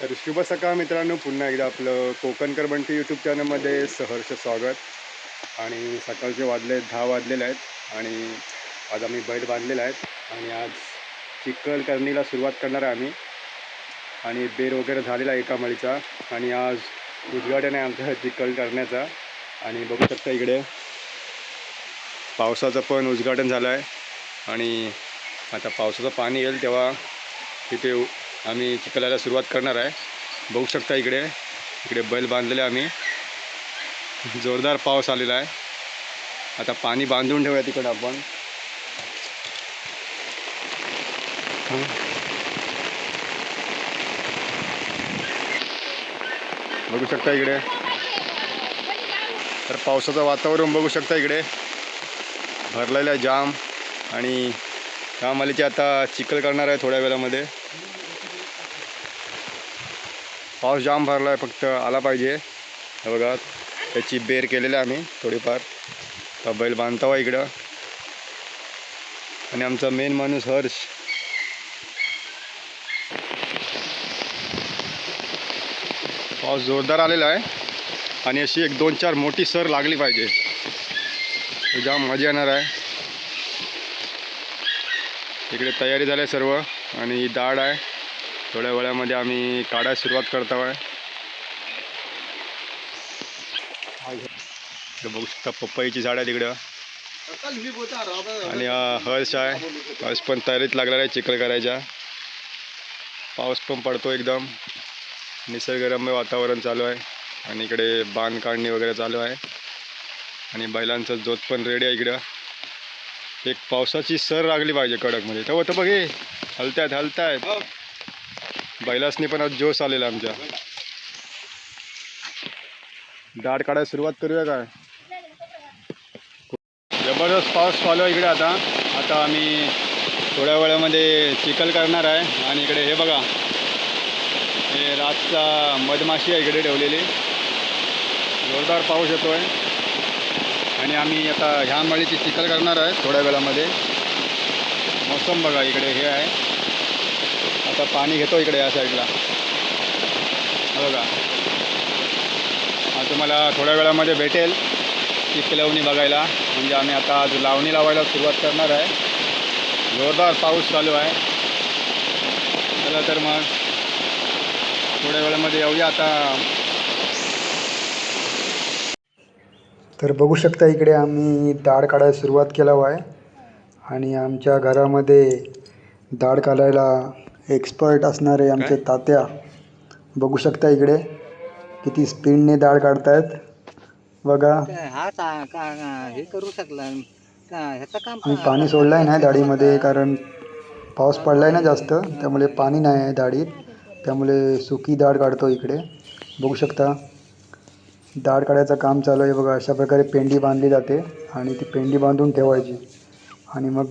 तर शुभ सकाळ मित्रांनो. पुन्हा एकदा आपलं कोकणकर बंटी यूट्यूब चॅनलमध्ये सहर्ष स्वागत. आणि सकाळचे वाजले दहा वाजलेले आहेत. आणि आज आम्ही बैल बांधलेला आहेत. आणि आज चिखल करणीला सुरुवात करणार आहे आम्ही. आणि बेर वगैरे झालेला आहे एका मळीचा. आणि आज उद्घाटन आहे आमचं चिखल करण्याचा. आणि बघू शकता इकडे. पावसाचं पण उद्घाटन झालं आहे. आणि आता पावसाचं पाणी येईल तेव्हा तिथे आम्ही चिखलाला सुरुवात करणार आहे. बघू शकता इकडे. इकडे बैल बांधलेले आम्ही. जोरदार पाऊस आलेला आहे. आता पाणी बांधून ठेवूया तिकडं आपण. बघू शकता इकडे. तर पावसाचं वातावरण बघू शकता इकडे. भरलेला आहे जाम आणि कामालीचे आता चिखल करणार आहे थोड्या वेळामध्ये. पाऊस जाम भरला आहे फक्त आला पाहिजे. बघा त्याची बेर केलेली आहे आम्ही थोडीफार. तर बैल बांधतावा हो इकडं. आणि आमचा मेन माणूस हर्ष. पाऊस जोरदार आलेला आहे. आणि अशी एक दोन चार मोठी सर लागली पाहिजे. जाम मजा येणार आहे. इकडे तयारी झाली आहे सर्व. आणि डाळ आहे. थोड्या वेळामध्ये आम्ही काढायला सुरुवात करतो आहे. बघू शकता पपईची झाड आहे तिकडं आणि हर्ष आहे. हर्ष पण तयारीत लागलेला आहे चिखल करायच्या पाऊस पण पडतो एकदम. निसर्गरम्य वातावरण चालू आहे आणि इकडे बांध काढणी वगैरे चालू आहे. आणि बैलांचा जोत पण रेडी आहे इकडं. एक पावसाची सर लागली पाहिजे कडकमध्ये. तेव्हा तर बघे हलतायत हलतायत. बैलासनी पण आज जोश आलेला आमच्या. दाट काढायला सुरुवात करूया काय? जबरदस्त पाऊस चालू आहे इकडे आता. आता आम्ही थोड्या वेळामध्ये चिखल करणार आहे. आणि इकडे हे बघा रातचा मधमाशी आहे इकडे ठेवलेली. जोरदार पाऊस येतो आहे आणि आम्ही आता ह्या मळीची चिखल करणार आहे थोड्या वेळामध्ये. मौसम बघा इकडे हे आहे. आता पाणी घेतो इकडे या साईडला बघा. तुम्हाला थोड्या वेळामध्ये भेटेल चिक लावणी बघायला. म्हणजे आम्ही आता आज लावणी लावायला सुरुवात करणार आहे. जोरदार पाऊस चालू आहे. चला तर मग. थोड्या वेळामध्ये येऊया आता. तर बघू शकता इकडे आम्ही दाढ काढायला सुरुवात केला आहे आणि आमच्या घरामध्ये दाढ काढायला एक्सपर्ट असणारे आमचे तात्या. बघू शकता इकडे किती स्पीडने दाढ काढतायत. बघा. हा हे करू शकला. पाणी सोडलं आहे ना दाढीमध्ये कारण पाऊस पडला आहे ना जास्त त्यामुळे पाणी नाही आहे दाढीत. त्यामुळे सुकी दाढ काढतो इकडे. बघू शकता. दाढ काढायचं काम चालू आहे बघा. अशा प्रकारे पेंडी बांधली जाते आणि ती पेंडी बांधून ठेवायची. आणि मग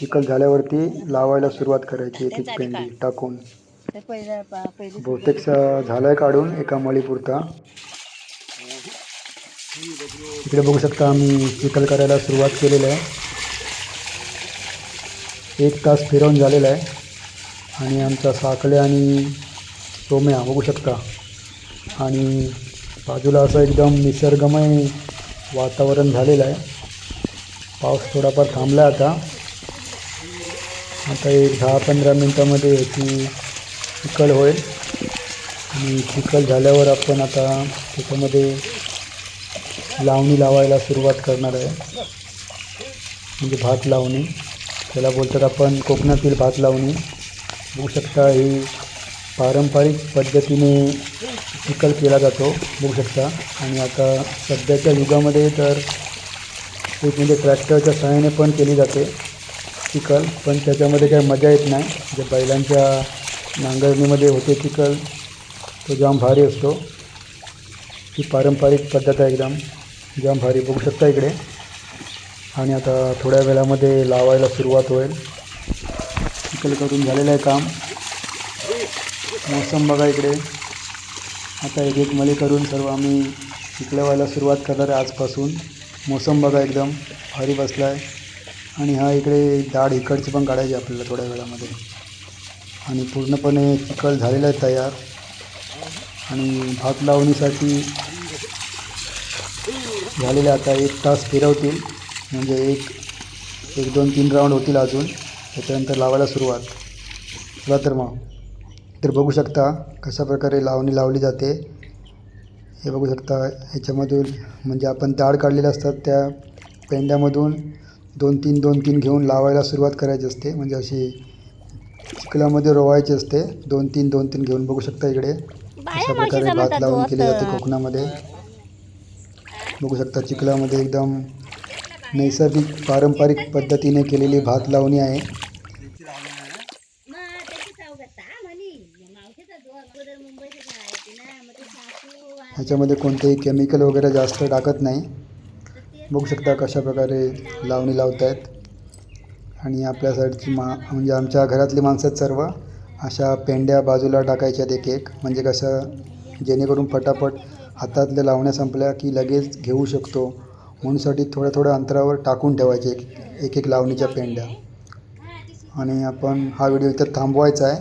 चिखल झाल्यावरती लावायला सुरुवात करायची एक एक पेंडी टाकून. बहुतेक स- झालाय काढून एका मळीपुरता. इकडे बघू शकता आम्ही चिखल करायला सुरुवात केलेलं आहे. एक तास फिरवून झालेला आहे. आणि आमचा साखळे आणि सोम्या बघू शकता. आणि बाजूला असं एकदम निसर्गमय वातावरण झालेलं आहे. पाऊस थोडाफार थांबला आता. आता एक दहा पंधरा मिनटामध्ये याची चिखल होईल. आणि चिखल झाल्यावर आपण आता त्याच्यामध्ये लावणी लावायला सुरुवात करणार आहे. म्हणजे भात लावणी. त्याला बोलतात आपण कोकणातील भात लावणी. बघू शकता ही पारंपरिक पद्धतीने चिखल केला जातो बघू शकता आणि आता सध्याच्या युगामध्ये तर एक म्हणजे ट्रॅक्टरच्या सहाय्याने पण केली जाते चिखल पण त्याच्यामध्ये काही मजा येत नाही. जे बैलांच्या नांगरणीमध्ये होते चिखल तो जाम भारी असतो. ही पारंपरिक पद्धत आहे एकदम. जाम भारी. बघू शकता इकडे. आणि आता थोड्या वेळामध्ये लावायला सुरुवात होईल. चिखल करून झालेलं आहे काम. मोसम बघा इकडे. आता एक एक मले करून सर्व आम्ही चिखलं व्हायला सुरुवात करणार आहे आजपासून. मोसम बघा एकदम भारी बसला आहे आणि हा इकडे दाढ इकडची पण काढायची आपल्याला थोड्या वेळामध्ये. आणि पूर्णपणे चिखल झालेला आहे तयार. आणि भात लावणीसाठी झालेले आता एक तास फिरवतील. म्हणजे एक एक दोन तीन राऊंड होतील अजून. त्याच्यानंतर लावायला सुरुवात. चला तर मग. तर बघू शकता कशा प्रकारे लावणी लावली जाते. हे बघू शकता ह्याच्यामधून म्हणजे आपण दाढ काढलेल्या असतात त्या पेंड्यामधून दोन तीन दोन तीन घेऊन लावायला सुरुवात करायची असते. म्हणजे अशी चिखलामध्ये रोवायची असते. दोन तीन दोन तीन घेऊन बघू शकता इकडे. अशा प्रकारे भात लावून केली जाते कोकणामध्ये. बघू शकता चिखलामध्ये एकदम नैसर्गिक पारंपरिक पद्धतीने केलेली भात लावणी आहे. ह्याच्यामध्ये कोणतेही केमिकल वगैरे जास्त टाकत नाही. बघू शकता कशा प्रकारे लावणी लावत आहेत आणि आपल्या साईडची मा म्हणजे आमच्या घरातली माणसं आहेत सर्व अशा पेंड्या बाजूला टाकायच्यात एक एक म्हणजे कसं जेणेकरून पटापट हातातल्या लावण्या संपल्या की लगेच घेऊ शकतो. म्हणूनसाठी थोड्या थोड्या अंतरावर टाकून ठेवायचे एक एक एक लावणीच्या पेंड्या. आणि आपण हा व्हिडिओ इथं थांबवायचा आहे.